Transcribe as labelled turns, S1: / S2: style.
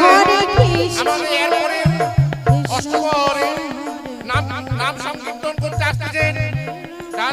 S1: Hare
S2: Krishna.